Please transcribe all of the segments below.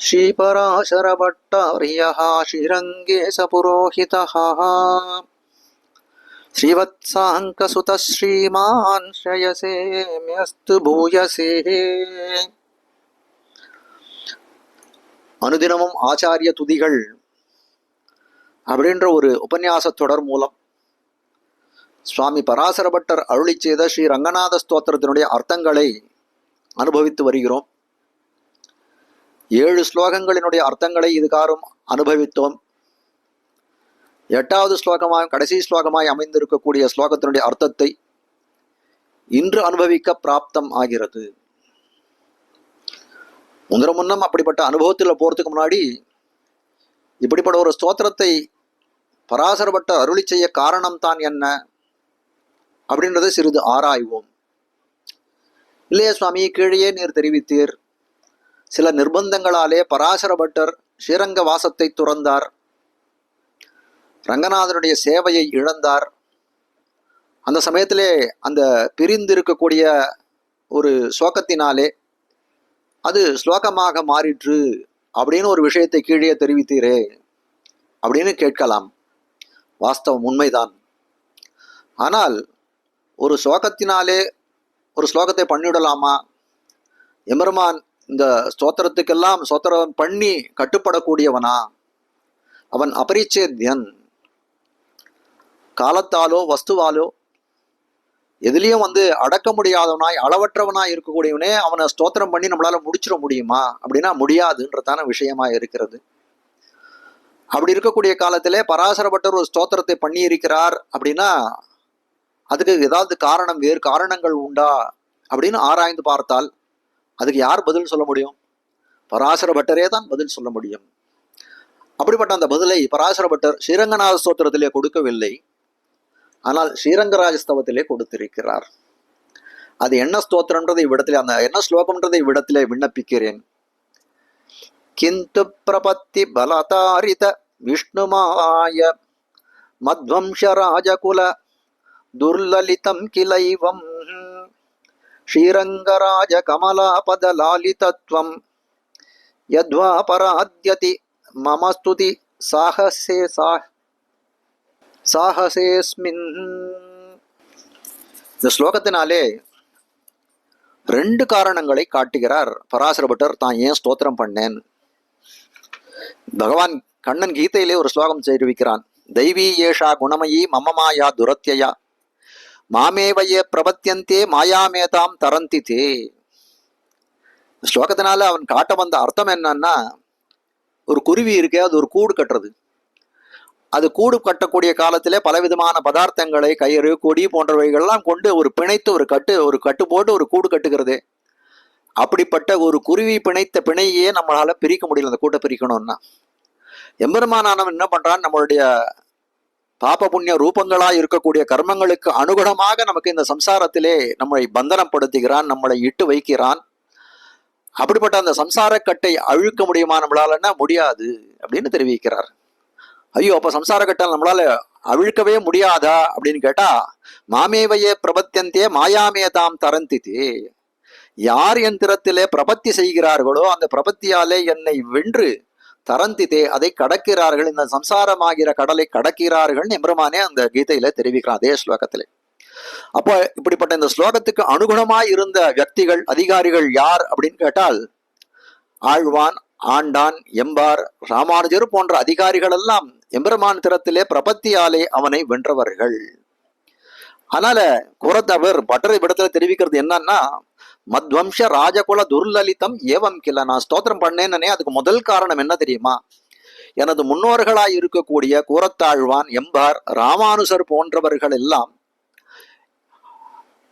श्रीपराशरभट्टार्यः श्रीरङ्गे स पुरोहितः श्रीवत्साङ्कसुतः श्रीमान् श्रयसे म्यस्तु भूयसे அனுதினமும் ஆச்சாரிய துதிகள் அப்படின்ற ஒரு உபன்யாச தொடர் மூலம் சுவாமி பராசரபட்டர் அருளி செய்த ஸ்ரீ ரங்கநாத ஸ்தோத்திரத்தினுடைய அர்த்தங்களை அனுபவித்து வருகிறோம் ஏழு ஸ்லோகங்களினுடைய அர்த்தங்களை இதுகாரும் அனுபவித்தோம். எட்டாவது ஸ்லோகமாக கடைசி ஸ்லோகமாய் அமைந்திருக்கக்கூடிய ஸ்லோகத்தினுடைய அர்த்தத்தை இன்று அனுபவிக்க பிராப்தம் ஆகிறது. முந்திர முன்னம் அப்படிப்பட்ட அனுபவத்தில் போகிறதுக்கு முன்னாடி இப்படிப்பட்ட ஒரு ஸ்தோத்திரத்தை பராசரப்பட்ட அருளி செய்ய காரணம் தான் என்ன? அப்படின்றத சிறிது ஆராய்வோம். இல்லையே சுவாமி கீழே நீர் தெரிவித்தீர். சில நிர்பந்தங்களாலே பராசரபட்டர் ஸ்ரீரங்க வாசத்தை துறந்தார். ரங்கநாதனுடைய சேவையை இழந்தார். அந்த சமயத்திலே அந்த பிரிந்திருக்கக்கூடிய ஒரு சோகத்தினாலே அது ஸ்லோகமாக மாறிற்று அப்படின்னு ஒரு விஷயத்தை கீழே தெரிவித்தீரே அப்படின்னு கேட்கலாம். வாஸ்தவம் உண்மைதான். ஆனால் ஒரு ஸ்லோகத்தினாலே ஒரு ஸ்லோகத்தை பண்ணிவிடலாமா? எம்பெருமான் இந்த ஸ்தோத்திரத்துக்கெல்லாம் ஸ்தோத்திரம் பண்ணி கட்டுப்படக்கூடியவனா? அவன் அபரிச்சேத்யன் காலத்தாலோ வஸ்துவாலோ எதுலேயும் வந்து அடக்க முடியாதவனாய் அளவற்றவனாய் இருக்கக்கூடியவனே அவனை ஸ்தோத்திரம் பண்ணி நம்மளால முடிச்சிட முடியுமா? அப்படின்னா முடியாதுன்றதான விஷயமா இருக்கிறது. அப்படி இருக்கக்கூடிய காலத்திலே பராசரப்பட்டர் ஒரு ஸ்தோத்திரத்தை பண்ணி இருக்கிறார் அப்படின்னா அதுக்கு ஏதாவது காரணம் வேறு காரணங்கள் உண்டா? அப்படின்னு ஆராய்ந்து பார்த்தால் அதுக்கு யார் பதில் சொல்ல முடியும்? பராசர பட்டரே தான் பதில் சொல்ல முடியும். அப்படிப்பட்ட அந்த பதிலை பராசர பட்டர் ஸ்ரீரங்கநாத ஸ்தோத்திரத்திலே கொடுக்கவில்லை. ஆனால் ஸ்ரீரங்கராஜஸ்தவத்திலே கொடுத்திருக்கிறார். அது என்ன ஸ்தோத்திரன்றதை இவ்விடத்திலே அந்த என்ன ஸ்லோகம்ன்றதை இவ்விடத்திலே விண்ணப்பிக்கிறேன். கிந்து பிரபத்தி பலதாரித விஷ்ணுமாய மத்வம்ச ராஜகுல துர்லலிதம் கிளைவம் ஸ்ரீரங்கராஜ கமலாபதலாலிதத்வம். யத்வாபராத்யதி மம ஸ்துதி சாகசே சா சாகசேஸ்மின் இந்த ஸ்லோகத்தினாலே ரெண்டு காரணங்களை காட்டுகிறார் பராசரபட்டர் தான் ஏன் ஸ்தோத்திரம் பண்ணேன்? பகவான் கண்ணன் கீதையிலே ஒரு ஸ்லோகம் தெரிவிக்கிறான். தெய்வீ ஏஷா குணமயி மமமாயா துரத்தியா மாமேவையே பிரபத்தியந்தே மாயாமேதாம் தரந்தி தே ஸ்லோகத்தினால அவன் காட்ட வந்த அர்த்தம் என்னன்னா ஒரு குருவி இருக்கே அது ஒரு கூடு கட்டுறது. அது கூடு கட்டக்கூடிய காலத்திலே பலவிதமான பதார்த்தங்களை கயிறு கொடி போன்றவைகள்லாம் கொண்டு ஒரு பிணைத்து ஒரு கட்டு ஒரு கட்டு போட்டு ஒரு கூடு கட்டுகிறது. அப்படிப்பட்ட ஒரு குருவி பிணைத்த பிணையே நம்மளால பிரிக்க முடியல அந்த கூட்டை பிரிக்கணும்னா. எம்பெருமானவன் என்ன பண்றான்? நம்மளுடைய பாப புண்ணிய ரூபங்களா இருக்கக்கூடிய கர்மங்களுக்கு அனுகுணமாக நமக்கு இந்த சம்சாரத்திலே நம்மளை பந்தனப்படுத்துகிறான் நம்மளை இட்டு வைக்கிறான். அப்படிப்பட்ட அந்த சம்சாரக்கட்டை அழுக்க முடியுமா நம்மளாலன்னா முடியாது அப்படின்னு தெரிவிக்கிறார். ஐயோ அப்ப சம்சார நம்மளால அவிழ்க்கவே முடியாதா அப்படின்னு கேட்டா மாமேவையே பிரபத்தியந்தே மாயாமே தாம் தரந்தித்தே யார் எந்திரத்திலே பிரபத்தி செய்கிறார்களோ அந்த பிரபத்தியாலே என்னை வென்று தரந்திதே அதை கடக்கிறார்கள் இந்த சம்சாரமாகிற கடலை கடக்கிறார்கள் எம்பெருமானே அந்த கீதையில தெரிவிக்கிறான் அதே ஸ்லோகத்திலே. அப்போ இப்படிப்பட்ட இந்த ஸ்லோகத்துக்கு அனுகுணமாய் இருந்த வியக்திகள் அதிகாரிகள் யார் அப்படின்னு கேட்டால் ஆழ்வான் ஆண்டான் எம்பார் ராமானுஜர் போன்ற அதிகாரிகள் எல்லாம் எம்பெருமான் திறத்திலே பிரபத்தியாலே அவனை வென்றவர்கள். அதனால குரத்தவர் பட்டரை விடத்துல தெரிவிக்கிறது என்னன்னா மத்வம்ச ராஜகுல துர்லலிதம் ஏவம் கில நான் ஸ்தோத்திரம் பண்ணேன்னே அதுக்கு முதல் காரணம் என்ன தெரியுமா? எனது முன்னோர்களாய் இருக்கக்கூடிய கூரத்தாழ்வான் எம்பார் ராமானுசர் போன்றவர்கள் எல்லாம்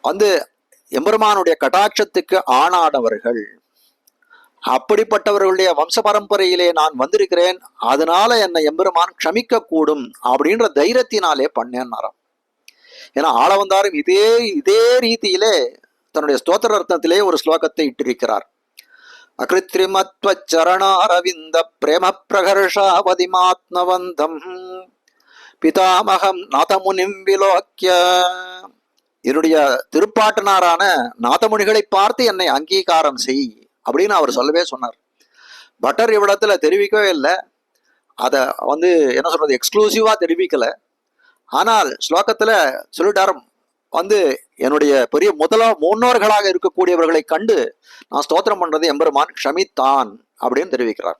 வந்து எம்பெருமானுடைய கட்டாட்சத்துக்கு ஆணானவர்கள் அப்படிப்பட்டவர்களுடைய வம்ச பரம்பரையிலே நான் வந்திருக்கிறேன். அதனால என்னை எம்பெருமான் க்ஷமிக்க கூடும் அப்படின்ற தைரியத்தினாலே பண்ணேன்னாராம். ஏன்னா ஆள வந்தாரும் இதே இதே ரீதியிலே தன்னுடைய ஸ்தோத்திர ரத்னத்திலே ஒரு ஸ்லோகத்தை இட்டிருக்கிறார். அகிருத்ரிமத்வ சரணாரவிந்த பிரேம பிரகர்ஷாவதிமாத்மவந்தம் பிதாமகம் நாதமுனிம் விலோக்கிய என்னுடைய திருப்பாட்டனாரான நாதமுனிகளை பார்த்து என்னை அங்கீகாரம் செய் அப்படின்னு அவர் சொல்லவே சொன்னார். பட்டர் இவ்விடத்துல தெரிவிக்கவே இல்லை. அதை வந்து என்ன சொல்றது எக்ஸ்க்ளூசிவா தெரிவிக்கல. ஆனால் ஸ்லோகத்துல சொல்லிட்டாரம் வந்து என்னுடைய பெரிய முதலா முன்னோர்களாக இருக்கக்கூடியவர்களை கண்டு நான் ஸ்தோத்திரம் பண்றது எம்பெருமான் ஷமித்தான் அப்படின்னு தெரிவிக்கிறார்.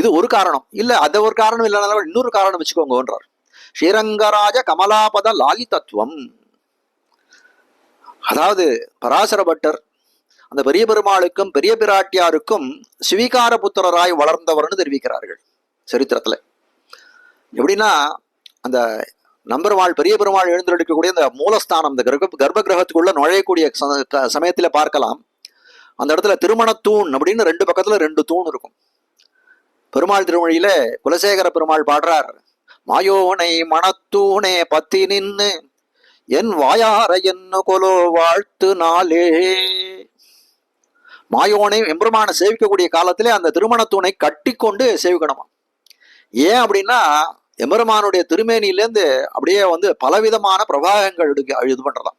இது ஒரு காரணம். இல்ல அது ஒரு காரணம் இல்லைனாலும் இன்னொரு காரணம் வச்சுக்கோங்கன்றார் ஸ்ரீரங்கராஜ கமலாபத லாலி தத்துவம் அதாவது பராசர பட்டர் அந்த பெரிய பெருமாளுக்கும் பெரிய பிராட்டியாருக்கும் ஸ்வீகார புத்திரராய் வளர்ந்தவர்னு தெரிவிக்கிறார்கள் சரித்திரத்துல. எப்படின்னா அந்த நம்பெருமாள் பெரிய பெருமாள் எழுந்தெடுக்கக்கூடிய அந்த மூலஸ்தானம் இந்த கர்ப்ப கர்ப்ப கிரகத்துக்குள்ள நுழையக்கூடிய ச- சமயத்துல பார்க்கலாம். அந்த இடத்துல திருமணத்தூண் அப்படின்னு ரெண்டு பக்கத்துல ரெண்டு தூண் இருக்கும். பெருமாள் திருமொழியில குலசேகர பெருமாள் பாடுறார் மாயோனை மணத்தூணே பத்தி நின்னு என் வாயார என்ன கொலோ வாழ்த்து நாளே. மாயோனை எம்பெருமான சேவிக்கக்கூடிய காலத்திலே அந்த திருமணத்தூணை கட்டிக்கொண்டு சேவிக்கணுமா? ஏன் அப்படின்னா எம்பெருமானுடைய திருமேனியிலேருந்து அப்படியே வந்து பலவிதமான பிரபாகங்கள் எடுக்க இது பண்ணுறதாம்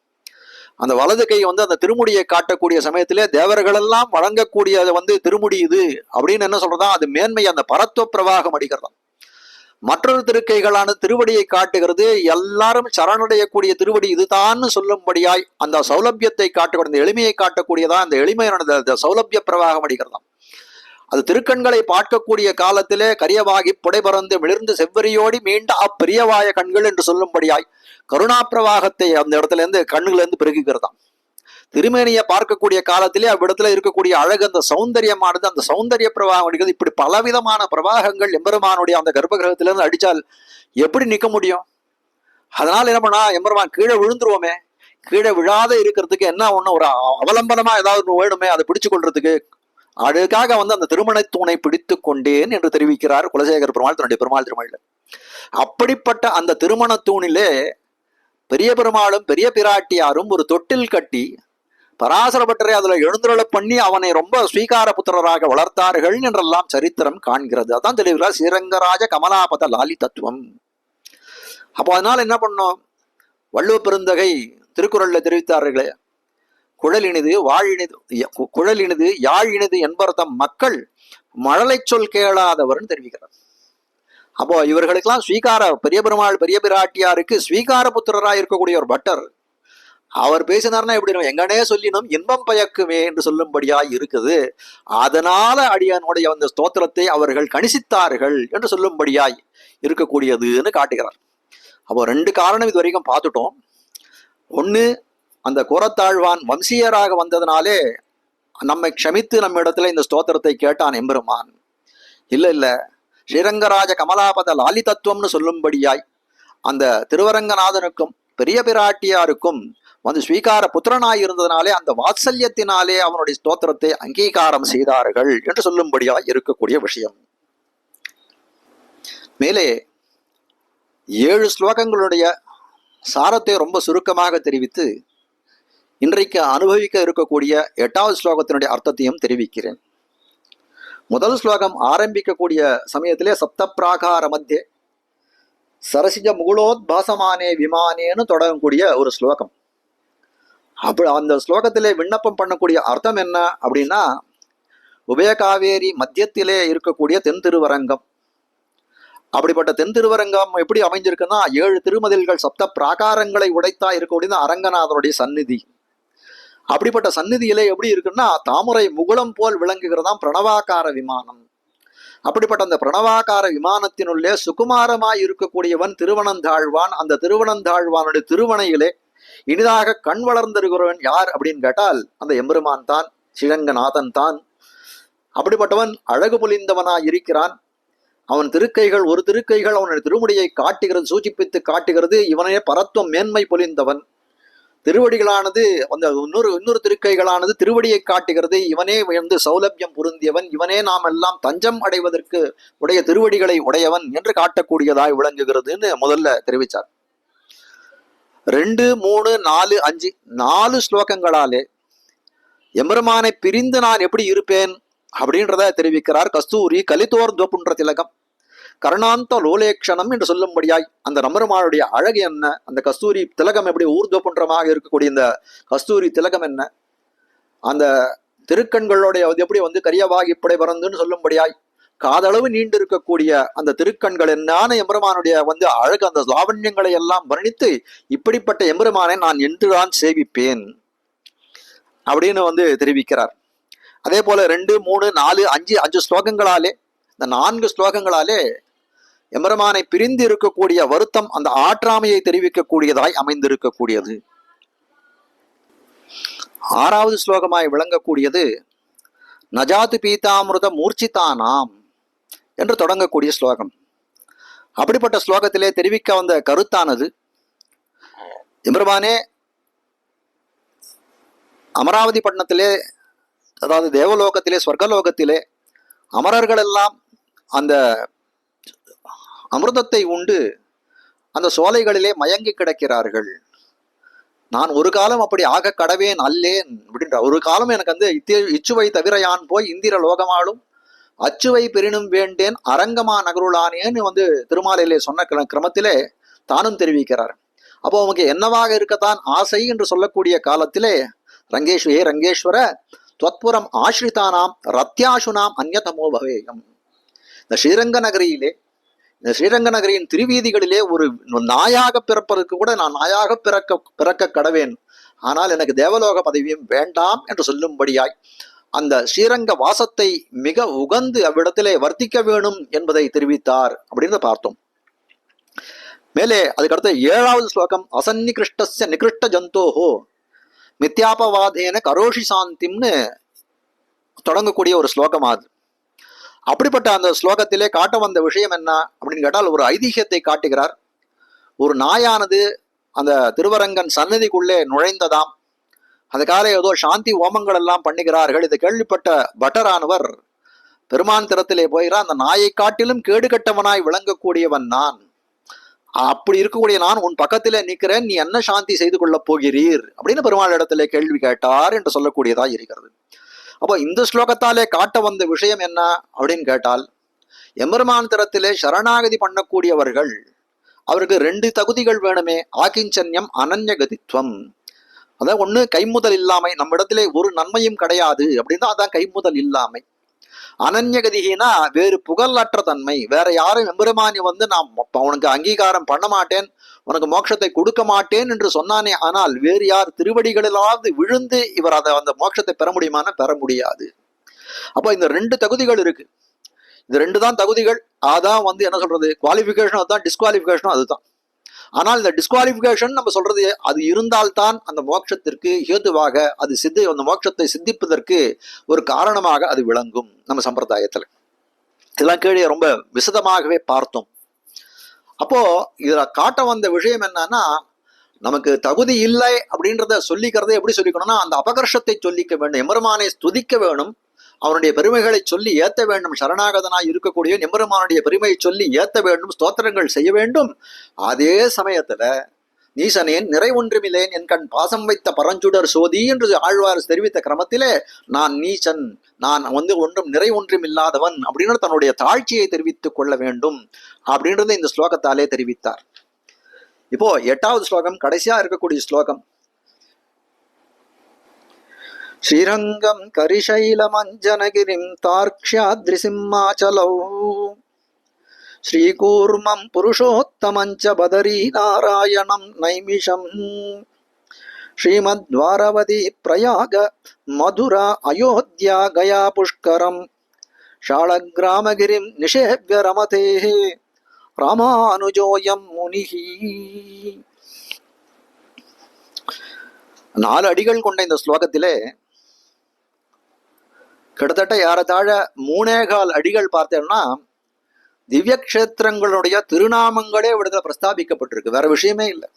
அந்த வலது கை வந்து அந்த திருமுடியை காட்டக்கூடிய சமயத்திலே தேவர்கள் எல்லாம் வழங்கக்கூடிய வந்து திருமுடி இது அப்படின்னு என்ன சொல்றதா அது மேன்மை அந்த பரத்துவ பிரவாகம் அடிக்கிறதாம். மற்றொரு திருக்கைகளான திருவடியை காட்டுகிறது எல்லாரும் சரணடையக்கூடிய திருவடி இதுதான்னு சொல்லும்படியாய் அந்த சௌலபியத்தை காட்டக்கூடிய அந்த எளிமையை காட்டக்கூடியதா அந்த எளிமையான அந்த சௌலபிய பிரவாகம் அடிக்கிறதாம். அது திருக்கண்களை பார்க்கக்கூடிய காலத்திலே கரியவாகி புடைபறந்து மிளிர்ந்து செவ்வரியோடி மீண்ட அப்பிரியவாய கண்கள் என்று சொல்லும்படியாய் கருணா பிரவாகத்தை அந்த இடத்துல இருந்து கண்ணுல இருந்து திருமேனியை பார்க்கக்கூடிய காலத்திலே அவ்விடத்துல இருக்கக்கூடிய அழகு அந்த சௌந்தரியமானது அந்த சௌந்தரிய பிரவாகம் அடிக்கிறது. இப்படி பலவிதமான பிரவாகங்கள் எம்பெருமானுடைய அந்த கர்ப்பகிரகத்திலிருந்து அடிச்சால் எப்படி நிற்க முடியும்? அதனால என்ன பண்ணா எம்பெருமான் கீழே விழுந்துருவோமே. கீழே விழாத இருக்கிறதுக்கு என்ன ஒண்ணு ஒரு அவலம்பனமாக அவலம்பனமா ஏதாவது ஒன்று வேணுமே அதை பிடிச்சு கொள்றதுக்கு அழகாக வந்து அந்த திருமணத் தூணை பிடித்து கொண்டேன் என்று தெரிவிக்கிறார் குலசேகர் பெருமாள் தன்னுடைய பெருமாள் திருமணில் அப்படிப்பட்ட அந்த திருமணத்தூணிலே பெரிய பெருமாளும் பெரிய பிராட்டியாரும் ஒரு தொட்டில் கட்டி பராசரப்பட்டரை அதில் எழுந்துருளப் பண்ணி அவனை ரொம்ப ஸ்வீகார புத்திரராக வளர்த்தார்கள் என்றெல்லாம் சரித்திரம் காண்கிறது. அதான் தெளிவுகிறார் ஸ்ரீரங்கராஜ கமலாபத லாலி தத்துவம். அப்போ அதனால் என்ன பண்ணோம்? வள்ளுவ பெருந்தகை திருக்குறளில் தெரிவித்தார்களே குழல் இனிது வாழ் இனிது கு- குழல் இனிது யாழ் இனிது மக்கள் மழலை சொல் கேளாதவர்னு தெரிவிக்கிறார். அப்போ இவர்களுக்கெல்லாம் ஸ்வீகார பெரிய பெருமாள் பெரிய பிராட்டியாருக்கு ஸ்வீகார புத்திரராக இருக்கக்கூடிய ஒரு பட்டர். அவர் பேசினார்னா எப்படி எங்கனே சொல்லினும் இன்பம் பயக்குமே என்று சொல்லும்படியாய் இருக்குது. அதனால அடியானுடைய அந்த ஸ்தோத்திரத்தை அவர்கள் கணிசித்தார்கள் என்று சொல்லும்படியாய் இருக்கக்கூடியதுன்னு காட்டுகிறார். அப்போ ரெண்டு காரணம் இது வரைக்கும் பார்த்துட்டோம். ஒன்று அந்த குரத்தாழ்வான் வம்சீயராக வந்ததுனாலே நம்மை க்ஷமித்து நம்ம இடத்துல இந்த ஸ்தோத்திரத்தை கேட்டான் எம்பெருமான். இல்லை இல்லை. ஸ்ரீரங்கராஜ கமலாபத லாலி தத்துவம்னு சொல்லும்படியாய் அந்த திருவரங்கநாதனுக்கும் பெரிய பிராட்டியாருக்கும் வந்து ஸ்வீகார புத்திரனாய் இருந்ததுனாலே அந்த வாத்சல்யத்தினாலே அவனுடைய ஸ்தோத்திரத்தை அங்கீகாரம் செய்தார்கள் என்று சொல்லும்படியாய் இருக்கக்கூடிய விஷயம். மேலே ஏழு ஸ்லோகங்களுடைய சாரத்தை ரொம்ப சுருக்கமாக தெரிவித்து இன்றைக்கு அனுபவிக்க இருக்கக்கூடிய எட்டாவது ஸ்லோகத்தினுடைய அர்த்தத்தையும் தெரிவிக்கிறேன். முதல் ஸ்லோகம் ஆரம்பிக்கக்கூடிய சமயத்திலே சப்தப்பிராகார மத்திய சரசிஜ முகுலோத்பாசமானே விமானேன்னு தொடங்கக்கூடிய ஒரு ஸ்லோகம். அப்படி அந்த ஸ்லோகத்திலே விண்ணப்பம் பண்ணக்கூடிய அர்த்தம் என்ன அப்படின்னா உபயகாவேரி மத்தியத்திலே இருக்கக்கூடிய தென் திருவரங்கம். அப்படிப்பட்ட தென் திருவரங்கம் எப்படி அமைஞ்சிருக்குன்னா ஏழு திருமதில்கள் சப்த பிராகாரங்களை உடைத்தா இருக்கக்கூடிய அரங்கநாதனுடைய சந்நிதி. அப்படிப்பட்ட சந்நிதியிலே எப்படி இருக்குன்னா தாமரை முகுளம் போல் விளங்குகிறதாம் பிரணவாகார விமானம். அப்படிப்பட்ட அந்த பிரணவாகார விமானத்தினுள்ளே சுகுமாரமாய் இருக்கக்கூடியவன் திருவனந்தாழ்வான். அந்த திருவனந்தாழ்வானுடைய திருவனையிலே இனிதாக கண் வளர்ந்திருக்கிறவன் யார் அப்படின்னு கேட்டால் அந்த எம்பெருமான் தான் சிழங்கநாதன் தான். அப்படிப்பட்டவன் அழகு பொலிந்தவனாய் இருக்கிறான். அவன் திருக்கைகள் ஒரு திருக்கைகள் அவனுடைய திருமுடியை காட்டுகிறது சூச்சிப்பித்து காட்டுகிறது. இவனே பரத்துவம் மேன்மை பொலிந்தவன். திருவடிகளானது அந்த இன்னொரு இன்னொரு திருக்கைகளானது திருவடியை காட்டுகிறது. இவனே வந்து சௌலபியம் பொருந்தியவன். இவனே நாம் எல்லாம் தஞ்சம் அடைவதற்கு உடைய திருவடிகளை உடையவன் என்று காட்டக்கூடியதாய் விளங்குகிறதுன்னு முதல்ல தெரிவித்தார் ரெண்டு மூணு நாலு அஞ்சு நாலு ஸ்லோகங்களாலே எம்பெருமானை பிரிந்து நான் எப்படி இருப்பேன் அப்படின்றத தெரிவிக்கிறார் கஸ்தூரி கலிதோர்துவப்புன்ற திலகம் கருணாந்த லோலேக்ஷணம் என்று சொல்லும்படியாய் அந்த நம்பருமாளுடைய அழகு என்ன? அந்த கஸ்தூரி திலகம் எப்படி ஊர்துவப்புன்றமாக இருக்கக்கூடிய இந்த கஸ்தூரி திலகம் என்ன? அந்த திருக்கண்களுடைய அது எப்படி வந்து கரியவாகி இப்படி பறந்துன்னு சொல்லும்படியாய் காதளவு நீண்டு இருக்கக்கூடிய அந்த திருக்கண்கள் என்னான எம்பெருமானுடைய வந்து அழகு அந்த லாவண்யங்களை எல்லாம் வர்ணித்து இப்படிப்பட்ட எம்பெருமானை நான் என்றுதான் சேவிப்பேன் அப்படின்னு வந்து தெரிவிக்கிறார். அதே போல ரெண்டு மூணு நாலு அஞ்சு அஞ்சு ஸ்லோகங்களாலே இந்த நான்கு ஸ்லோகங்களாலே எம்பெருமானை பிரிந்து இருக்கக்கூடிய வருத்தம் அந்த ஆற்றாமையை தெரிவிக்கக்கூடியதாய் அமைந்திருக்கக்கூடியது. ஆறாவது ஸ்லோகமாய் விளங்கக்கூடியது நஜாத்து பீதாமிருத மூர்ச்சிதானாம் என்று தொடங்கக்கூடிய ஸ்லோகம். அப்படிப்பட்ட ஸ்லோகத்திலே தெரிவிக்க வந்த கருத்தானது எம்பெருமானே அமராவதி பட்டணத்திலே அதாவது தேவலோகத்திலே ஸ்வர்கலோகத்திலே அமரர்கள் எல்லாம் அந்த அமிர்தத்தை உண்டு. அந்த சோலைகளிலே மயங்கி கிடக்கிறார்கள். நான் ஒரு காலம் அப்படி ஆக கடவேன் அல்லேன் அப்படின்ற ஒரு காலம் எனக்கு வந்து இத்திய இச்சுவை தவிர யான் போய் இந்திர லோகமாளும் அச்சுவை பெரினும் வேண்டேன் அரங்கமா நகருளானேன்னு வந்து திருமாலையிலே சொன்ன கிர- கிரமத்திலே தானும் தெரிவிக்கிறார். அப்போ உமக்கு என்னவாக இருக்கத்தான் ஆசை என்று சொல்லக்கூடிய காலத்திலே ரங்கேஸ்வரே ரங்கேஸ்வர துவத்புரம் ஆශ්ரிதானாம் ரத்யாசுனாம் அந்நதமோ பவேயம். இந்த ஸ்ரீரங்க நகரியிலே இந்த ஸ்ரீரங்க நகரின் திருவீதிகளிலே ஒரு நாயாக பிறப்பதற்கு கூட நான் நாயாக பிறக்க பிறக்க கடவேன். ஆனால் எனக்கு தேவலோக பதவியும் வேண்டாம் என்று சொல்லும்படியாய் அந்த ஸ்ரீரங்க வாசத்தை மிக உகந்து அவ்விடத்திலே வர்த்திக்க வேணும் என்பதை தெரிவித்தார் அப்படின்னு பார்த்தோம். மேலே அதுக்கடுத்த ஏழாவது ஸ்லோகம் அசன்னிகிருஷ்டஸ்ய நிகிருஷ்ட ஜந்தோஹோ மித்யாபவாதேன கரோஷி சாந்திம்னு தொடங்கக்கூடிய ஒரு ஸ்லோகம் அது அப்படிப்பட்ட அந்த ஸ்லோகத்திலே காட்ட வந்த விஷயம் என்ன அப்படின்னு கேட்டால் ஒரு ஐதிஹியத்தை காட்டுகிறார். ஒரு நாயானது அந்த திருவரங்கன் சன்னதிக்குள்ளே நுழைந்ததாம். அதுக்காக ஏதோ சாந்தி ஓமங்கள் எல்லாம் பண்ணுகிறார்கள். இதை கேள்விப்பட்ட பட்டரானவர் பெருமான் திறத்திலே போகிறார் அந்த நாயை காட்டிலும் கேடு கட்டவனாய் விளங்கக்கூடியவன் நான். அப்படி இருக்கக்கூடிய நான் உன் பக்கத்திலே நிற்கிறேன் நீ என்ன சாந்தி செய்து கொள்ளப் போகிறீர்? அப்படின்னு பெருமாள் இடத்திலே கேள்வி கேட்டார் என்று சொல்லக்கூடியதா இருக்கிறது. அப்போ இந்த ஸ்லோகத்தாலே காட்ட வந்த விஷயம் என்ன அப்படின்னு கேட்டால் எம்பெருமான் திறத்திலே சரணாகதி பண்ணக்கூடியவர்கள் அவருக்கு ரெண்டு தகுதிகள் வேணுமே ஆகிஞ்சன்யம் அனன்யகதித்வம். அதான் ஒண்ணு கைமுதல் இல்லாமை நம்ம இடத்திலே ஒரு நன்மையும் கிடையாது அப்படின்னா அதான் கைமுதல் இல்லாமை. அனன்யகதிகினா வேறு புகழற்ற தன்மை. வேற யாரும் எம்பெருமானி வந்து நான் உனக்கு அங்கீகாரம் பண்ண மாட்டேன். உனக்கு மோட்சத்தை கொடுக்க மாட்டேன் என்று சொன்னானே ஆனால் வேறு யார் திருவடிகளிலாவது விழுந்து இவர் அதை அந்த மோட்சத்தை பெற முடியுமான பெற முடியாது. அப்போ இந்த ரெண்டு தகுதிகள் இருக்கு. இந்த ரெண்டு தான் தகுதிகள். அதான் வந்து என்ன சொல்றது? குவாலிஃபிகேஷன் அதுதான் டிஸ்குவாலிஃபிகேஷனும் அதுதான். ஆனால் இந்த டிஸ்குவாலிஃபிகேஷன் நம்ம சொல்றது அது இருந்தால்தான் அந்த மோட்சத்திற்கு ஹேதுவாக அது சித்தி அந்த மோட்சத்தை சித்திப்பதற்கு ஒரு காரணமாக அது விளங்கும் நம்ம சம்பிரதாயத்தில். இதெல்லாம் கீழே ரொம்ப விசதமாகவே பார்த்தோம். அப்போ இதில் காட்ட வந்த விஷயம் என்னன்னா நமக்கு தகுதி இல்லை அப்படின்றத சொல்லிக்கிறதை எப்படி சொல்லிக்கணும்னா அந்த அபகர்ஷத்தை சொல்லிக்க வேண்டும் எமருமானை துதிக்க வேணும் அவனுடைய பெருமைகளை சொல்லி ஏத்த வேண்டும். சரணாகதனாய் இருக்கக்கூடிய எம்பெருமானுடைய பெருமையை சொல்லி ஏத்த வேண்டும். ஸ்தோத்திரங்கள் செய்ய வேண்டும். அதே சமயத்துல நீசனேன் நிறை ஒன்றுமில்லேன் என் கண் பாசம் வைத்த பரஞ்சுடர் சோதி என்று ஆழ்வார் தெரிவித்த கிரமத்திலே நான் நீசன் நான் வந்து ஒன்றும் நிறை ஒன்றும் இல்லாதவன் அப்படின்னு தன்னுடைய தாழ்ச்சியை தெரிவித்துக் கொள்ள வேண்டும் அப்படின்றத இந்த ஸ்லோகத்தாலே தெரிவித்தார். இப்போ எட்டாவது ஸ்லோகம் கடைசியா இருக்கக்கூடிய ஸ்லோகம். ஸ்ரீரங்கம் கரிசைலமஞ்சனகிரிம் தார்க்ஷ்யாத்ரிசிம்மாச்சலௌ. ஸ்ரீகூர்மம் புருஷோத்தமஞ்ச பதரி நாராயணம் நைமிஷம். ஸ்ரீமத்வாரவதி பிரயாக மதுரா அயோத்தியா கயா புஷ்கரம். ஷாளகிராமகிரிம் நிஷேவ்ய ரமதேः. ராமானுஜோயம் முனிஹி. நாலு அடிகள் கொண்ட இந்த ஸ்லோகத்திலே கிட்டத்தட்ட ஏறத்தாழ மூணேகால் அடிகள் பார்த்தோம்னா திவ்ய கஷேத்திரங்களுடைய திருநாமங்களே விடுதலை பிரஸ்தாபிக்கப்பட்டிருக்கு. வேற விஷயமே இல்லை.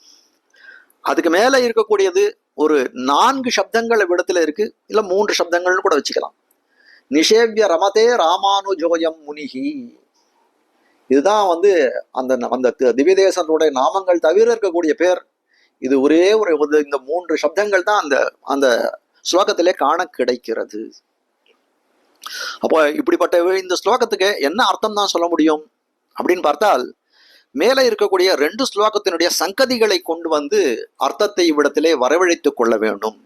அதுக்கு மேலே இருக்கக்கூடியது ஒரு நான்கு சப்தங்கள் விடத்துல இருக்கு. இல்லை மூன்று சப்தங்கள்னு கூட வச்சுக்கலாம். நிஷேவ்ய ரமதே ராமானுஜோயம் முனிகி. இதுதான் வந்து அந்த அந்த தி- திவ்ய நாமங்கள் தவிர இருக்கக்கூடிய பேர். இது ஒரே ஒரு ஒரு இந்த மூன்று சப்தங்கள் தான் அந்த அந்த ஸ்லோகத்திலே காண கிடைக்கிறது. அப்போ இப்படிப்பட்ட இந்த ஸ்லோகத்துக்கு என்ன அர்த்தம் தான் சொல்ல முடியும்? அப்படின்னு பார்த்தால் மேலே இருக்கக்கூடிய ரெண்டு ஸ்லோகத்தினுடைய சங்கதிகளை கொண்டு வந்து அர்த்தத்தை இவ்விடத்திலே வரவழைத்துக் கொள்ள வேண்டும்.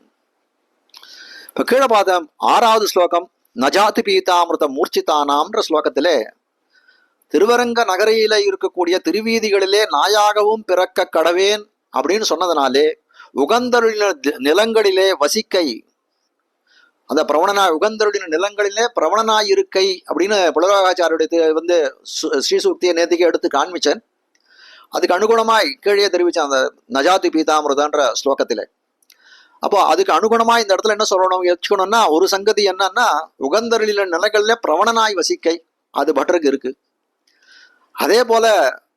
இப்ப கீழபாதம் ஆறாவது ஸ்லோகம் நஜாதி பீதாமிருத மூர்ச்சிதானாம்ன்ற ஸ்லோகத்திலே திருவரங்க நகரையில இருக்கக்கூடிய திருவீதிகளிலே நாயாகவும் பிறக்க கடவேன் அப்படின்னு சொன்னதுனாலே உகந்தருளின நிலங்களிலே வசிக்கை அந்த பிரவணனா உகந்தருடைய நிலங்களிலே பிரவணனாய் இருக்கை அப்படின்னு புலராகாச்சாரியுடைய வந்து ஸ்ரீசூக்தியை நேத்திக்கு எடுத்து காண்பிச்சேன். அதுக்கு அனுகுணமாய் கீழே தெரிவிச்சேன் அந்த நஜாதி பீதாமிரதன்ற ஸ்லோகத்தில். அப்போ அதுக்கு அனுகுணமாக இந்த இடத்துல என்ன சொல்லணும் வச்சுக்கணும்னா ஒரு சங்கதி என்னன்னா உகந்தருளில நிலங்களில் பிரவணனாய் வசிக்கை அது பட்டருக்கு இருக்கு. அதே போல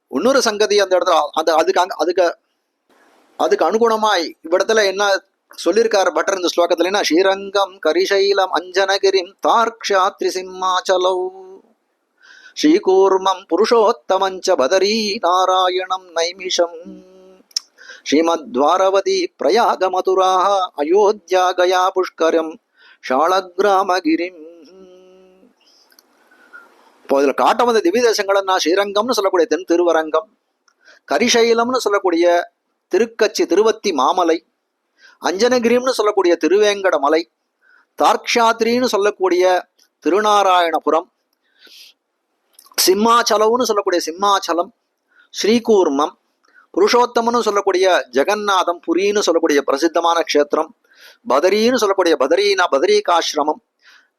இன்னொரு சங்கதி அந்த இடத்துல அந்த அதுக்கு அங்க- அதுக்கு அதுக்கு அனுகுணமாய் இவ்விடத்துல என்ன சொல்லியிருக்காரு பட்டர் இந்த ஸ்லோகத்துலனா ஸ்ரீரங்கம் கரிசைலம் அஞ்சனகிரிம் தார்க்ஷாத்ரி சிம்மாச்சலௌ ஸ்ரீகூர்மம் புருஷோத்தமஞ்ச பதரீ நாராயணம் நைமிஷம். ஸ்ரீமத்வாரவதி பிரயாக மதுராக அயோத்தியா கயா புஷ்கரம் ஷாலகிராமகிரிம். இப்போ இதில் காட்ட வந்த திவ்ய தேசங்கள்னா ஸ்ரீரங்கம்னு சொல்லக்கூடிய தென் திருவரங்கம் கரிசைலம்னு சொல்லக்கூடிய திருக்கச்சி திருவத்தி மாமலை. அஞ்சனகிரிம்னு சொல்லக்கூடிய திருவேங்கட மலை தார்க்ஷாத்ரின்னு சொல்லக்கூடிய திருநாராயணபுரம் சிம்மாச்சலவுன்னு சொல்லக்கூடிய சிம்மாச்சலம் ஸ்ரீகூர்மம் புருஷோத்தமன்னு சொல்லக்கூடிய ஜெகநாதம் புரின்னு சொல்லக்கூடிய பிரசித்தமான க்ஷேத்திரம் பதரின்னு சொல்லக்கூடிய பதரீனா பதரீகாசிரமம்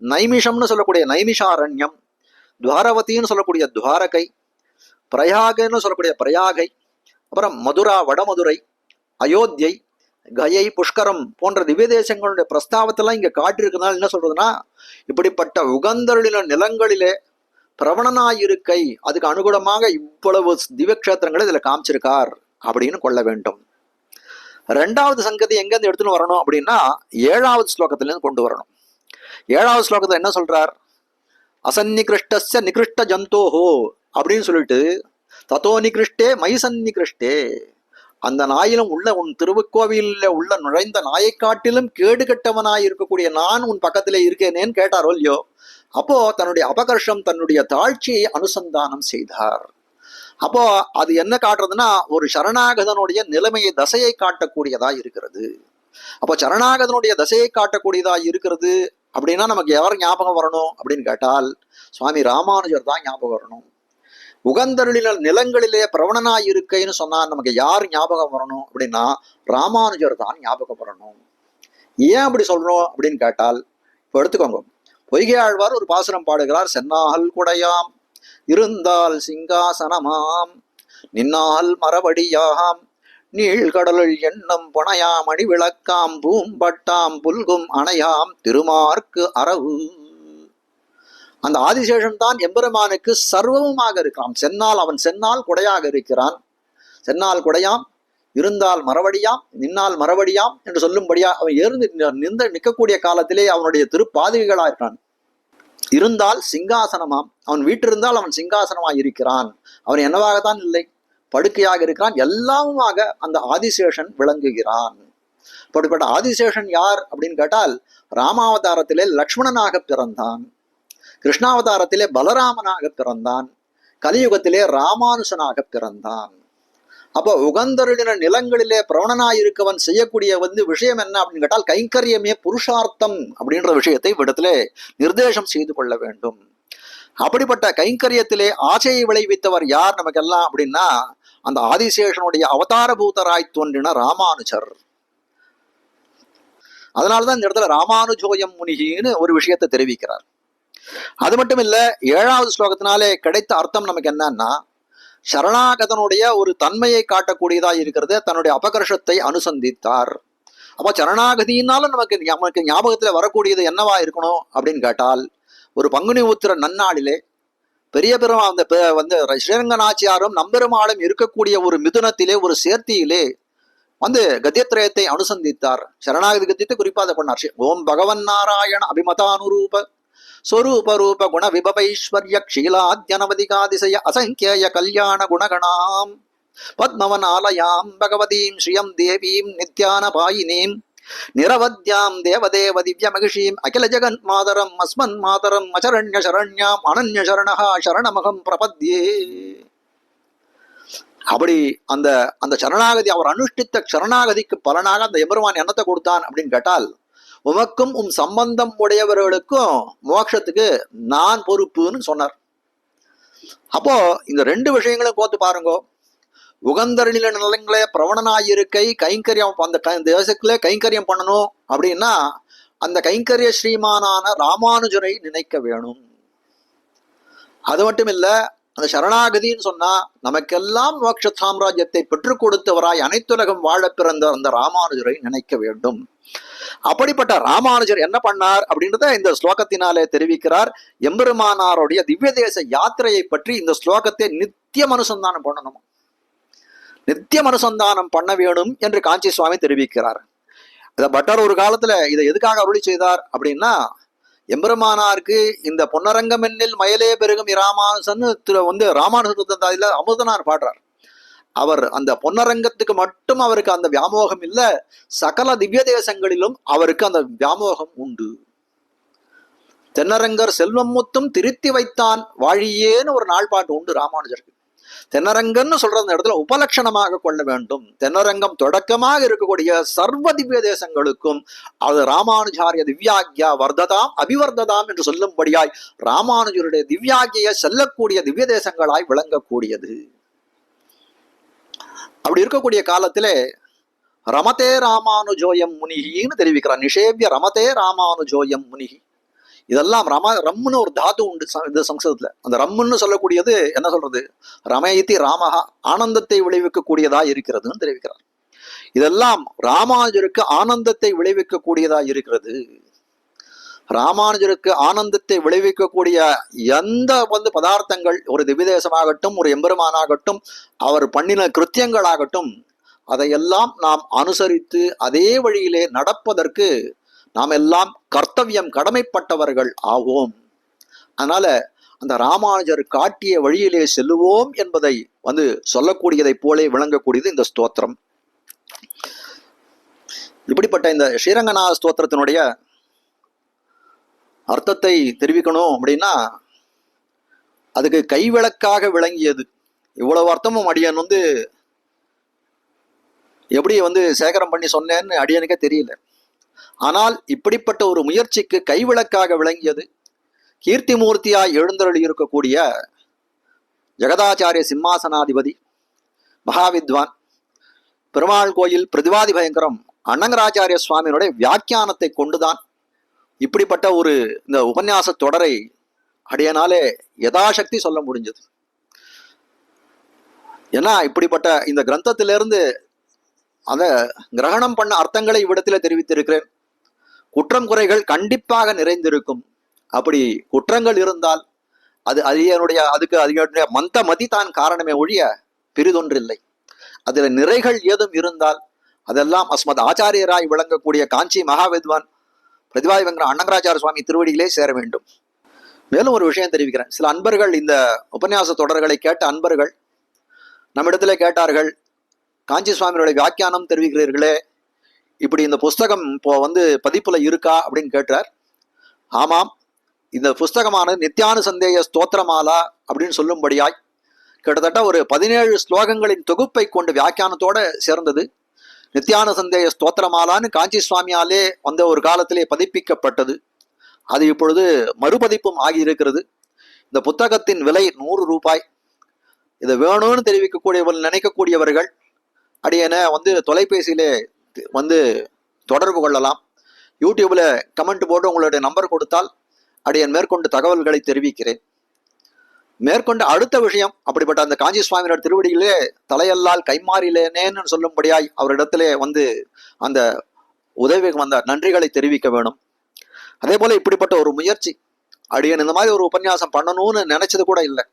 நைமிஷம்னு சொல்லக்கூடிய நைமிஷாரண்யம் துவாரவதின்னு சொல்லக்கூடிய துவாரகை பிரயாகன்னு சொல்லக்கூடிய பிரயாகை அப்புறம் மதுரா வடமதுரை அயோத்தியை கயை புஷ்கரம் போன்ற திவ்ய தேசங்களுடைய பிரஸ்தாவத்தெல்லாம் இங்க காட்டியிருக்கிறதுனால என்ன சொல்றதுன்னா இப்படிப்பட்ட உகந்தருளின நிலங்களிலே பிரவணனாயிருக்கை அதுக்கு அனுகுணமாக இவ்வளவு திவ்யக்ஷேத்திரங்களை இதுல காமிச்சிருக்கார் அப்படின்னு கொள்ள வேண்டும். ரெண்டாவது சங்கதி எங்கேருந்து எடுத்துன்னு வரணும் அப்படின்னா ஏழாவது ஸ்லோகத்திலேருந்து கொண்டு வரணும். ஏழாவது ஸ்லோகத்துல என்ன சொல்றார்? அசன்னிகிருஷ்டச நிகிருஷ்ட ஜந்தோஹோ அப்படின்னு சொல்லிட்டு தத்தோ நிகிருஷ்டே மைசன்னிகிருஷ்டே அந்த நாயிலும் உள்ள உன் திருவுக்கோவிலில் உள்ள நுழைந்த நாயை காட்டிலும் கேடு கெட்டவனாய் இருக்கக்கூடிய நான் உன் பக்கத்திலே இருக்கேனேன்னு கேட்டாரோ இல்லையோ அப்போ தன்னுடைய அபகர்ஷம் தன்னுடைய தாழ்ச்சியை அனுசந்தானம் செய்தார். அப்போ அது என்ன காட்டுறதுன்னா ஒரு சரணாகதனுடைய நிலைமையை தசையை காட்டக்கூடியதா இருக்கிறது. அப்போ சரணாகதனுடைய தசையை காட்டக்கூடியதா இருக்கிறது அப்படின்னா நமக்கு எவர் ஞாபகம் வரணும் அப்படின்னு கேட்டால் சுவாமி ராமானுஜர் தான் ஞாபகம் வரணும். உகந்தருளின நிலங்களிலே பிரவணனாய் இருக்கைன்னு சொன்னா நமக்கு யார் ஞாபகம் வரணும் அப்படின்னா ராமானுஜர் தான் ஞாபகம் வரணும். ஏன் அப்படி சொல்றோம் அப்படின்னு கேட்டால் இப்போ எடுத்துக்கோங்க. பொய்கை ஆழ்வார் ஒரு பாசுரம் பாடுகிறார் சென்னாகல் குடையாம் இருந்தால் சிங்காசனமாம் நின்னால் மரபடியாகாம் நீழ்கடலுள் எண்ணம் புனையாம் அணி விளக்காம் பூம்பட்டாம் புல்கும் அணையாம் திருமார்க்கு அரவு அந்த ஆதிசேஷன் தான் எம்பெருமானுக்கு சர்வமுமாக இருக்கிறான் சென்னால் அவன் சென்னால் குடையாக இருக்கிறான். சென்னால் குடையாம் இருந்தால் மறுபடியாம் நின்னால் மறுபடியாம் என்று சொல்லும்படியா அவன் எழுந்து நின்று நிற்கக்கூடிய காலத்திலே அவனுடைய திருப்பாதவிகளா இருக்கிறான் இருந்தால் சிங்காசனமாம். அவன் வீட்டிருந்தால் அவன் சிங்காசனமாய் இருக்கிறான். அவன் என்னவாகத்தான் இல்லை? படுக்கையாக இருக்கிறான். எல்லாமுமாக அந்த ஆதிசேஷன் விளங்குகிறான். அப்படிப்பட்ட ஆதிசேஷன் யார் அப்படின்னு கேட்டால் ராமாவதாரத்திலே லக்ஷ்மணனாக பிறந்தான். கிருஷ்ணாவதாரத்திலே பலராமனாக பிறந்தான். கலியுகத்திலே ராமானுசனாக பிறந்தான். அப்போ உகந்தருளின நிலங்களிலே பிரவணனாயிருக்கவன் செய்யக்கூடிய வந்து விஷயம் என்ன அப்படின்னு கேட்டால் கைங்கரியமே புருஷார்த்தம் அப்படின்ற விஷயத்தை இவ்விடத்திலே நிர்தேசம் செய்து கொள்ள வேண்டும். அப்படிப்பட்ட கைங்கரியத்திலே ஆசையை விளைவித்தவர் யார் நமக்கெல்லாம் அப்படின்னா அந்த ஆதிசேஷனுடைய அவதாரபூதராய் தோன்றின ராமானுஜர். அதனாலதான் இந்த இடத்துல ராமானுஜோயம் முனிகின்னு ஒரு விஷயத்தை தெரிவிக்கிறார். அது மட்டும் இல்லை ஏழாவது ஸ்லோகத்தினாலே கிடைத்த அர்த்தம் நமக்கு என்னன்னா சரணாகதனுடைய ஒரு தன்மையை காட்டக்கூடியதா இருக்கிறது தன்னுடைய அபகர்ஷத்தை அனுசந்தித்தார். அப்போ சரணாகதினாலும் நமக்கு நமக்கு ஞாபகத்தில் வரக்கூடியது என்னவா இருக்கணும் அப்படின்னு கேட்டால் ஒரு பங்குனி உத்திர நன்னாளிலே பெரிய பெருமா அந்த வந்து ஸ்ரீரங்கநாச்சியாரும் நம்பெருமாளும் இருக்கக்கூடிய ஒரு மிதுனத்திலே ஒரு சேர்த்தியிலே வந்து கத்தியத்ரயத்தை அனுசந்தித்தார். சரணாகதி கத்தியத்தை குறிப்பாக பண்ணார் ஓம் பகவன் நாராயண அபிமதானுரூப ஸ்வரூப ரூப குண விபவைஸ்வர்ய க்ஷீலாத்யனவதிகாதிசய அசங்கிய கல்யாண குணகணாம் பத்மவனாலயாம் பகவதீம் ஸ்ரீயம் தேவீம் நித்யானபாயினீம் நிரவத்யாம் தேவதேவ திவ்ய மகிஷீம் அகில ஜெகன் மாதரம் அஸ்மன் மாதரம் அசரண்ய சரண்யாம் அனன்ய சரணஹா சரணமகம் பிரபத்யே அப்படி அந்த அந்த சரணாகதி அவர் அனுஷ்டித்த சரணாகதிக்கு பலனாக அந்த எம்பெருமான் என்னத்தை கொடுத்தான் அப்படின்னு கேட்டால் உமக்கும் உம் சம்பந்தம் உடையவர்களுக்கும் மோட்சத்துக்கு நான் பொறுப்புன்னு சொன்னார். அப்போ இந்த ரெண்டு விஷயங்களும் கோத்து பாருங்க. உகந்தர் நில நிலங்களே பிரவணனாயிருக்கை கைங்கரியம் அந்த க- தேசத்துல கைங்கரியம் பண்ணணும் அப்படின்னா அந்த கைங்கரிய ஸ்ரீமானான ராமானுஜரை நினைக்க வேணும். அது மட்டும் இல்லை அந்த சரணாகதின்னு சொன்னா நமக்கெல்லாம் மோட்ச சாம்ராஜ்யத்தை பெற்றுக் கொடுத்தவராய் அனைத்துலகம் வாழ பிறந்த அந்த ராமானுஜரை நினைக்க வேண்டும். அப்படிப்பட்ட ராமானுஜர் என்ன பண்ணார் அப்படின்றத இந்த ஸ்லோகத்தினாலே தெரிவிக்கிறார். எம்பெருமானாருடைய திவ்ய தேச யாத்திரையை பற்றி இந்த ஸ்லோகத்தை நித்தியம் அனுசந்தானம் பண்ணணும். நித்தியம் அனுசந்தானம் பண்ண வேணும் என்று காஞ்சி சுவாமி தெரிவிக்கிறார். இதை பட்டர் ஒரு காலத்துல இதை எதுக்காக அருளி செய்தார் அப்படின்னா எம்பெருமானாருக்கு இந்த பொன்னரங்கமென்னில் மயிலே பெருகும் இராமானுசன் வந்து ராமானுசத்துல அமுதனார் பாடுறார். அவர் அந்த பொன்னரங்கத்துக்கு மட்டும் அவருக்கு அந்த வியாமோகம் இல்லை சகல திவ்ய தேசங்களிலும் அவருக்கு அந்த வியாமோகம் உண்டு. தென்னரங்கர் செல்வம் முத்தும் திருத்தி வைத்தான் வாழியேன்னு ஒரு நாள் பாட்டு உண்டு ராமானுஜருக்கு. தென்னரங்கன்னு சொல்ற அந்த இடத்துல உபலட்சணமாக கொள்ள வேண்டும். தென்னரங்கம் தொடக்கமாக இருக்கக்கூடிய சர்வ திவ்ய தேசங்களுக்கும் அது ராமானுஜாரிய திவ்யாக்யா வர்ததாம் அபிவர்ததாம் என்று சொல்லும்படியாய் ராமானுஜருடைய திவ்யாகிய செல்லக்கூடிய திவ்ய தேசங்களாய் விளங்கக்கூடியது. அப்படி இருக்கக்கூடிய காலத்திலே ரமதே ராமானுஜோயம் முனிகின்னு தெரிவிக்கிறார். நிஷேவிய ரமதே ராமானுஜோயம் முனிகி. இதெல்லாம் ரம ரம்முன்னு ஒரு தாது உண்டு இந்த சம்ஸ்கிருதத்துல. அந்த ரம்முன்னு சொல்லக்கூடியது என்ன சொல்றது? ரமயதி ராமஹா ஆனந்தத்தை விளைவிக்கக்கூடியதா இருக்கிறதுன்னு தெரிவிக்கிறார். இதெல்லாம் ராமானுஜருக்கு ஆனந்தத்தை விளைவிக்கக்கூடியதா இருக்கிறது. ராமானுஜருக்கு ஆனந்தத்தை விளைவிக்கக்கூடிய எந்த வந்து பதார்த்தங்கள் ஒரு திவிதேசமாகட்டும் ஒரு எம்பெருமானாகட்டும் அவர் பண்ணின கிருத்தியங்களாகட்டும் அதையெல்லாம் நாம் அனுசரித்து அதே வழியிலே நடப்பதற்கு நாம் எல்லாம் கர்த்தவியம் கடமைப்பட்டவர்கள் ஆவோம். அதனால அந்த ராமானுஜர் காட்டிய வழியிலே செல்லுவோம் என்பதை வந்து சொல்லக்கூடியதைப் போலே விளங்கக்கூடியது இந்த ஸ்தோத்திரம். இப்படிப்பட்ட இந்த ஸ்ரீரங்கநாத ஸ்தோத்திரத்தினுடைய அர்த்தத்தை தெரிவிக்கணும் அப்படின்னா அதுக்கு கைவிளக்காக விளங்கியது. இவ்வளவு அர்த்தமும் அடியன் வந்து எப்படி வந்து சேகரம் பண்ணி சொன்னேன்னு அடியனுக்கே தெரியல. ஆனால் இப்படிப்பட்ட ஒரு முயற்சிக்கு கைவிளக்காக விளங்கியது கீர்த்திமூர்த்தியாய் எழுந்தருளி இருக்கக்கூடிய ஜெகதாச்சாரிய சிம்மாசனாதிபதி மகாவித்வான் பெருமாள் கோயில் பிரதிவாதி பயங்கரம் அன்னங்கராச்சாரிய சுவாமியினுடைய வியாக்கியானத்தை கொண்டுதான் இப்படிப்பட்ட ஒரு இந்த உபன்யாச தொடரை அடையனாலே யதாசக்தி சொல்ல முடிஞ்சது. ஏன்னா இப்படிப்பட்ட இந்த கிரந்தத்திலிருந்து அந்த கிரகணம் பண்ண அர்த்தங்களை இவ்விடத்தில் தெரிவித்திருக்கிறேன். குற்றம் குறைகள் கண்டிப்பாக நிறைந்திருக்கும். அப்படி குற்றங்கள் இருந்தால் அது அரியனுடைய அதுக்கு அதனுடைய மந்த மதி தான் காரணமே ஒழிய பெரிதொன்றில்லை. அதில் நிறைகள் ஏதும் இருந்தால் அதெல்லாம் அஸ்மத் ஆச்சாரியராய் விளங்கக்கூடிய காஞ்சி மகாவித்வான் பிரதிபாதிவங்கிற அன்னங்கராச்சார சுவாமி திருவடியிலே சேர வேண்டும். மேலும் ஒரு விஷயம் தெரிவிக்கிறேன். சில அன்பர்கள் இந்த உபன்யாச தொடர்களை கேட்ட அன்பர்கள் நம்மிடத்திலே கேட்டார்கள் காஞ்சி சுவாமியோட வியாக்கியானம் தெரிவிக்கிறீர்களே. இப்படி இந்த புஸ்தகம் இப்போ வந்து பதிப்பில் இருக்கா அப்படின்னு கேட்டார் ஆமாம் இந்த புஸ்தகமானது நித்யானு சந்தேய ஸ்தோத்திரமாலா அப்படின்னு சொல்லும்படியாய் கிட்டத்தட்ட ஒரு பதினேழு ஸ்லோகங்களின் தொகுப்பை கொண்டு வியாக்கியானத்தோட சேர்ந்தது. நித்யான சந்தேய ஸ்தோத்திரமாலான்னு காஞ்சி சுவாமியாலே வந்த ஒரு காலத்திலே பதிப்பிக்கப்பட்டது. அது இப்பொழுது மறுபதிப்பும் ஆகியிருக்கிறது. இந்த புத்தகத்தின் விலை நூறு ரூபாய். இதை வேணும்னு தெரிவிக்கக்கூடியவர்கள் நினைக்கக்கூடியவர்கள் அடியனை வந்து தொலைபேசியிலே வந்து தொடர்பு கொள்ளலாம். யூடியூப்ல கமெண்ட் போட்டு உங்களுடைய நம்பர் கொடுத்தால் அடியன் மேற்கொண்டு தகவல்களை தெரிவிக்கிறேன். மேற்கொண்டு அடுத்த விஷயம் அப்படிப்பட்ட அந்த காஞ்சி சுவாமியோட திருவடியிலே தலையல்லால் கைமாறிலேனேன்னு சொல்லும்படியாய் அவரிடத்திலே வந்து அந்த உதவி வந்த நன்றிகளை தெரிவிக்க வேணும். அதே போல இப்படிப்பட்ட ஒரு முயற்சி அடியன் இந்த மாதிரி ஒரு உபன்யாசம் பண்ணணும்னு நினைச்சது கூட இல்லை.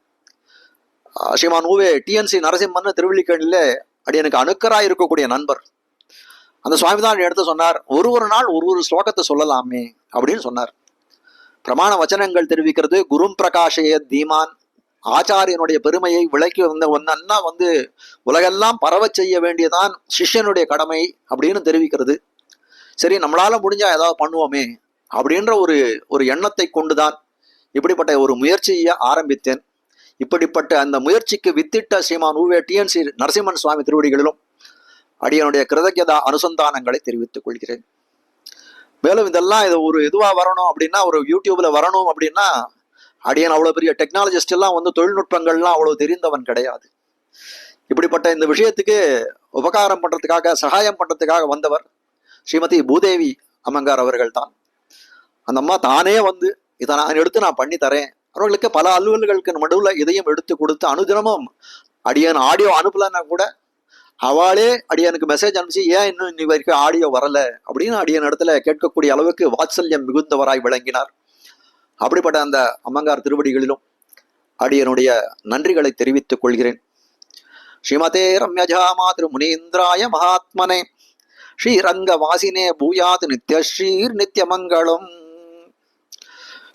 ஸ்ரீமான் ஊவே டிஎன்சி நரசிம்மன் அப்படி எனக்கு அணுக்கராக இருக்கக்கூடிய நண்பர். அந்த சுவாமி தான் எடுத்து சொன்னார் ஒரு ஒரு நாள் ஒரு ஒரு ஸ்லோகத்தை சொல்லலாமே அப்படின்னு சொன்னார். பிரமாண வச்சனங்கள் தெரிவிக்கிறது குரும் பிரகாஷய தீமான் ஆச்சாரியனுடைய பெருமையை விளக்கி வந்த ஒன்னா வந்து உலகெல்லாம் பரவ செய்ய வேண்டியதான் சிஷ்யனுடைய கடமை அப்படின்னு தெரிவிக்கிறது. சரி நம்மளால முடிஞ்சா ஏதாவது பண்ணுவோமே அப்படின்ற ஒரு ஒரு எண்ணத்தை கொண்டுதான் இப்படிப்பட்ட ஒரு முயற்சியை ஆரம்பித்தேன். இப்படிப்பட்ட அந்த முயற்சிக்கு வித்திட்ட ஸ்ரீமான் ஊவே டிஎன்சி நரசிம்மன் சுவாமி திருவடிகளிலும் அடியனுடைய கிருதஜதா அனுசந்தானங்களை தெரிவித்துக் கொள்கிறேன். மேலும் இதெல்லாம் இது ஒரு இதுவா வரணும் அப்படின்னா ஒரு யூடியூப்ல வரணும் அப்படின்னா அடியன் அவ்வளவு பெரிய டெக்னாலஜிஸ்ட் எல்லாம் வந்து தொழில்நுட்பங்கள்லாம் அவ்வளவு தெரிந்தவன் கிடையாது. இப்படிப்பட்ட இந்த விஷயத்துக்கு உபகாரம் பண்றதுக்காக சகாயம் பண்றதுக்காக வந்தவர் ஸ்ரீமதி பூதேவி அம்மங்கார் அவர்கள் தான் அந்த அம்மா தானே வந்து இதை நான் எடுத்து நான் பண்ணி தரேன் அவர்களுக்கு பல அலுவல்களுக்கு நடுவில் இதையும் எடுத்து கொடுத்து அனுதினமும் அடியன் ஆடியோ அனுப்பலன்னா கூட அவளே அடியனுக்கு மெசேஜ் அனுப்பிச்சு ஏன் இன்னும் இன்னி வரைக்கும் ஆடியோ வரல? அப்படின்னு அடியன் இடத்துல கேட்கக்கூடிய அளவுக்கு வாத்சல்யம் மிகுந்தவராய் விளங்கினார். அப்படிப்பட்ட அந்த அம்மங்கார் திருவடிகளிலும் அடியனுடைய நன்றிகளை தெரிவித்துக் கொள்கிறேன். ஸ்ரீமதே ரம்யஜா மாதிரு முனீந்திராய மகாத்மனே. ஸ்ரீரங்க வாசினே பூயாத் நித்யஸ்ரீர் நித்யமங்களும்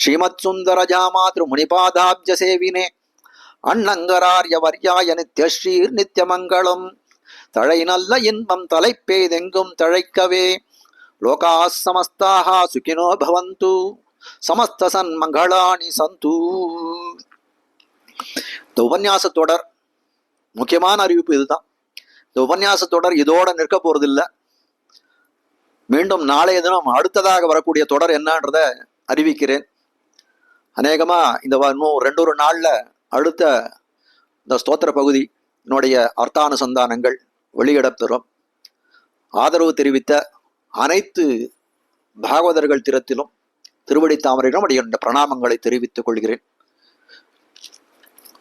ஸ்ரீமத் சுந்தர ஜாமாத்ரு முனிபாதாப்ஜ சேவினே அண்ணங்கரார்ய வர்யாய நித்யஸ்ரீர் நித்யமங்களம் தழை நல்ல இன்பம் தலைப்பேதெங்கும் தழைக்கவே. லோகா சமஸ்தாக சுகினோ பவந்து. சமஸ்த சன்மங்களாணி சந்து. இந்த உபன்யாச தொடர் முக்கியமான அறிவிப்பு இதுதான். இந்த உபன்யாச தொடர் இதோட நிற்க போறதில்லை. மீண்டும் நாளைய தினம் அடுத்ததாக வரக்கூடிய தொடர் என்னன்றத அறிவிக்கிறேன். அநேகமா இந்த வ- இன்னும் ரெண்டு ஒரு நாள்ல அடுத்த இந்த ஸ்தோத்திர பகுதி என்னுடைய அர்த்தானுசந்தானங்கள் வெளியிடப்பெறும். ஆதரவு தெரிவித்த அனைத்து பாகவதர்கள் திறத்திலும் திருவடி தாமரையிலும் அடிய பிரணாமங்களை தெரிவித்துக் கொள்கிறேன்.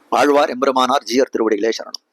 ஆழ்வார் எம்பெருமானார் ஜியர் திருவடிகளே சரணம்.